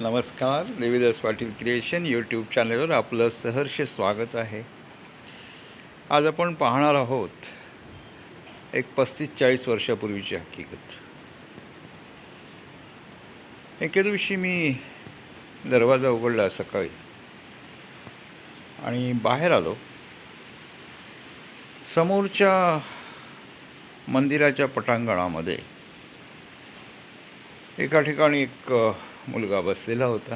नमस्कार Devidas Patil creation YouTube चॅनलवर आपलं सहर्ष स्वागत आहे. आज आपण पाहणार आहोत एक पस्तीस चाळीस वर्षापूर्वीची हकीकत. एके दिवशी मी दरवाजा उघडला सकाळी आणि बाहेर आलो. समोरच्या मंदिराच्या पटांगणामध्ये एका ठिकाणी एक मुलगा बसलेला होता.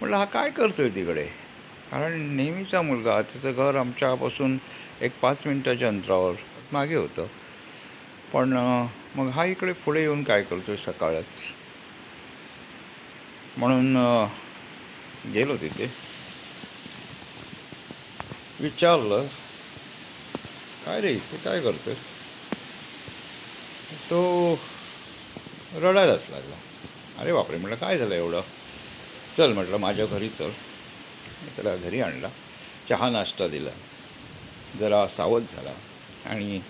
म्हटलं हा काय करतो आहे तिकडे? कारण नेहमीचा मुलगा त्याचं घर आमच्यापासून एक पाच मिनटाच्या अंतरावर मागे होतं. पण मग हा इकडे पुढे येऊन काय करतो आहे सकाळच? म्हणून गेलो तिथे. विचारलं काय रे ते काय करतोस तो रडायलाच लागला. अरे बापरे म्हटलं काय झालं एवढं? चल म्हटलं माझ्या घरी चल. मी त्याला घरी आणला चहा नाश्ता दिला. जरा सावध झाला आणि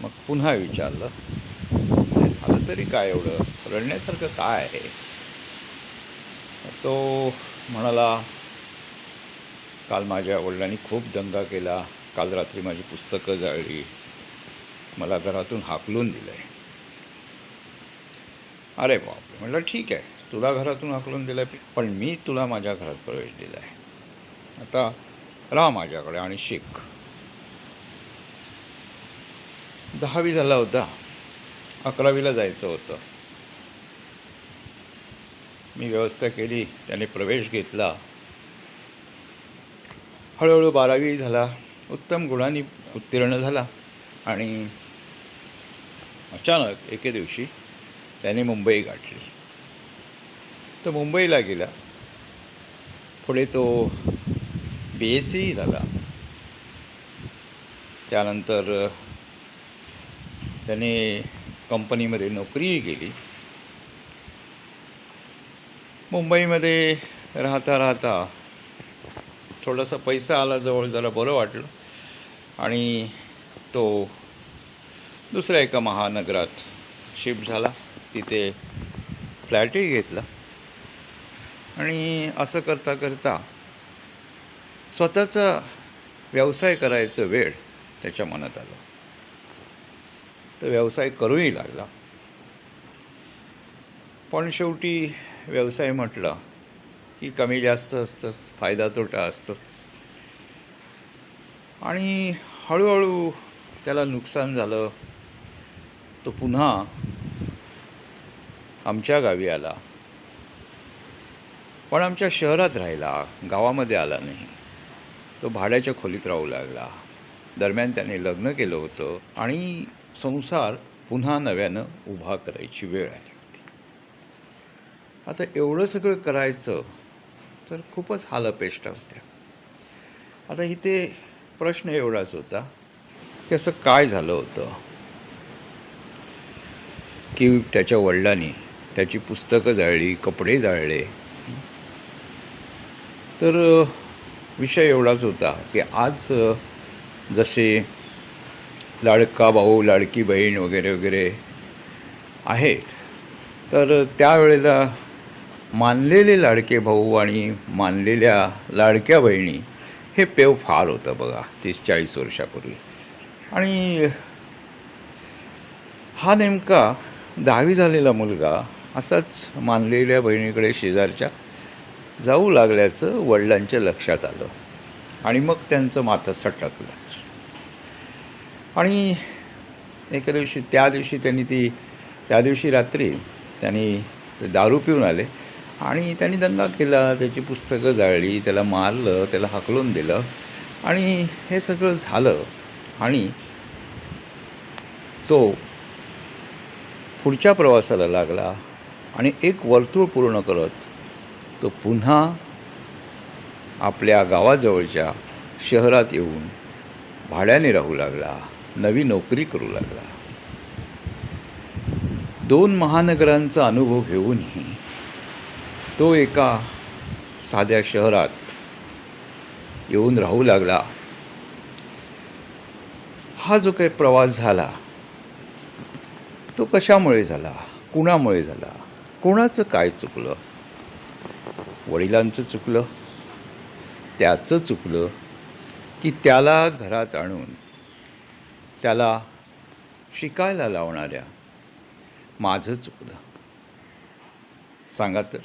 मग पुन्हा विचारलं झालं तरी काय एवढं? रडण्यासारखं काय आहे? तो म्हणाला काल माझ्या वडिलांनी खूप दंगा केला. काल रात्री माझी पुस्तकं जाळली. मला घरातून हाकलून दिलं आहे अरे बापरे म्हटलं ठीक आहे तुला घरातून हाकलून दिलं आहे पण मी तुला माझ्या घरात प्रवेश दिला आहे आता राहा माझ्याकडे आणि शिक. दहावी झाला होता अकरावीला जायचं होतं. मी व्यवस्था केली त्याने प्रवेश घेतला. हळूहळू बारावी झाला उत्तम गुणांनी उत्तीर्ण झाला आणि अचानक एके दिवशी त्याने मुंबई गाठली. तो मुंबईला गेला. पुढे तो बी एस सी झाला. त्यानंतर त्याने कंपनीमध्ये नोकरीही केली. मुंबईमध्ये राहता राहता थोडासा पैसा आला जवळ जरा बरं वाटलं. आणि तो दुसऱ्या एका महानगरात शिफ्ट झाला. तिथे फ्लॅटही घेतला. आणि असं करता करता स्वतःचा व्यवसाय करायचं वेळ त्याच्या मनात आलं. तर व्यवसाय करूही लागला. पण शेवटी व्यवसाय म्हटलं की कमी जास्त असतंच फायदा तोटा असतोच. आणि हळूहळू त्याला नुकसान झालं. तो पुन्हा आमच्या गावी आला. पण आमच्या शहरात राहिला गावामध्ये आला नाही. तो भाड्याच्या खोलीत राहू लागला. दरम्यान त्याने लग्न केलं होतं आणि संसार पुन्हा नव्यानं उभा करायची वेळ आली होती. आता एवढं सगळं करायचं तर खूपच हालअपेष्टा होत्या. आता इथे प्रश्न एवढाच होता की असं काय झालं होतं? की त्याच्या वडिलांनी त्याची पुस्तकं जाळली कपडे जाळले. तर विषय एवढाच होता की आज जसे लाडका भाऊ लाडकी बहीण वगैरे वगैरे आहेत तर त्यावेळेला मानलेले लाडके भाऊ आणि मानलेल्या लाडक्या बहिणी हे पेव फार होतं बघा तीस चाळीस वर्षापूर्वी. आणि हा नेमका दहावी झालेला मुलगा असाच मानलेल्या बहिणीकडे शेजारच्या जाऊ लागल्याचं वडिलांच्या लक्षात आलं. आणि मग त्यांचं माथं सटकलंच आणि एका दिवशी त्या दिवशी त्यांनी ती त्या दिवशी रात्री त्यांनी दारू पिऊन आले. आणि त्यांनी दंगा केला त्याची पुस्तकं जाळली त्याला मारलं त्याला हाकलून दिलं. आणि हे सगळं झालं. आणि तो पुढच्या प्रवासाला लागला. आणि एक वर्तुळ पूर्ण करत तो पुन्हा आपल्या गावाजवळच्या शहरात येऊन भाड्याने राहू लागला नवी नोकरी करू लागला. दोन महानगरांचा अनुभव घेऊनही तो एका साध्या शहरात येऊन राहू लागला. हा जो काही प्रवास झाला तो कशामुळे झाला? कुणामुळे झाला? कोणाचं काय चुकलं? वडिलांचं चुकलं? त्याचं चुकलं की त्याला घरात आणून त्याला शिकायला लावणाऱ्या माझं चुकलं. सांगा तर.